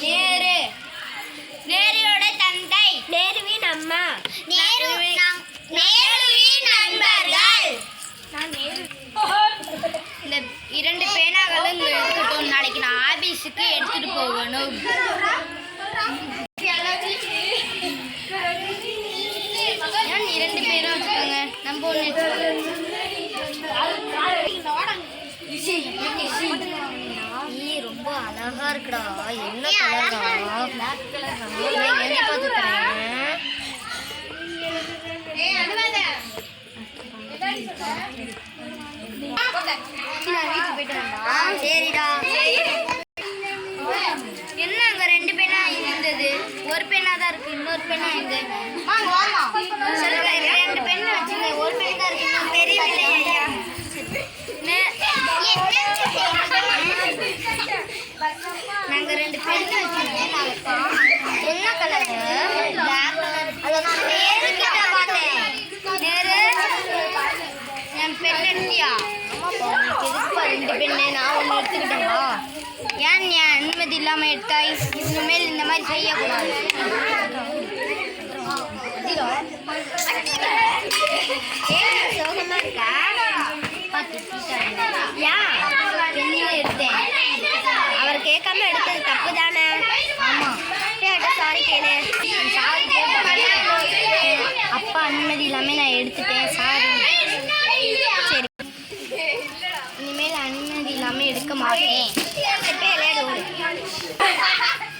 நேரு. நேருவோட தந்தை. நேருவின் அம்மா. நேரு நேருவின் நண்பர்கள். நான் நேரு. இந்த இரண்டு பேனாகளும் இருக்கட்டும். நாளைக்கு நான் ஆபீஸுக்கு எடுத்துட்டு போகணும். இரண்டு பேரும் வச்சுக்கோங்க? நம்ம ஒன்று வீட்டுக்கு போயிட்டு வரேன்டா. சரிடா. என்ன அங்க ரெண்டு பேனா இருந்தது? ஒரு பேனா தான் இருக்கு இன்னொரு பேனா எங்க வாங்க வாமா சொல்லுங்க ரெண்டு பெண் வச்சுங்க ஒரு பெண் தான் இருக்கு இன்னொரு தெரியவில்லை ஐயா நாங்க ரெண்டு பெண் வச்சிருக்கோம் என்ன கலர் பிளாக் கலர் அதை நான் நேரு கிட்ட பார்த்தேன் நேரு என் பெண் எடுத்தியா உனக்கு எதுக்குப்பா ரெண்டு பெண்ணு நான் ஒன்று எடுத்துக்கிட்டேன்பா ஏன் நீ அனுமதி இல்லாமல் எடுத்தாய் இனிமேல் இந்த மாதிரி செய்யக்கூடாது. ஏன் சோகமா இருக்கா? பார்த்து ஏன் பெண்ணில் எடுத்தேன். அவர் கேட்காம எடுத்தது தப்பு தானே? ஆமாம் சாரி கேளு. சாரி அப்பா அனுமதி இல்லாமல் நான் எடுத்துட்டேன். சாரி இருக்க மாட்டேன்.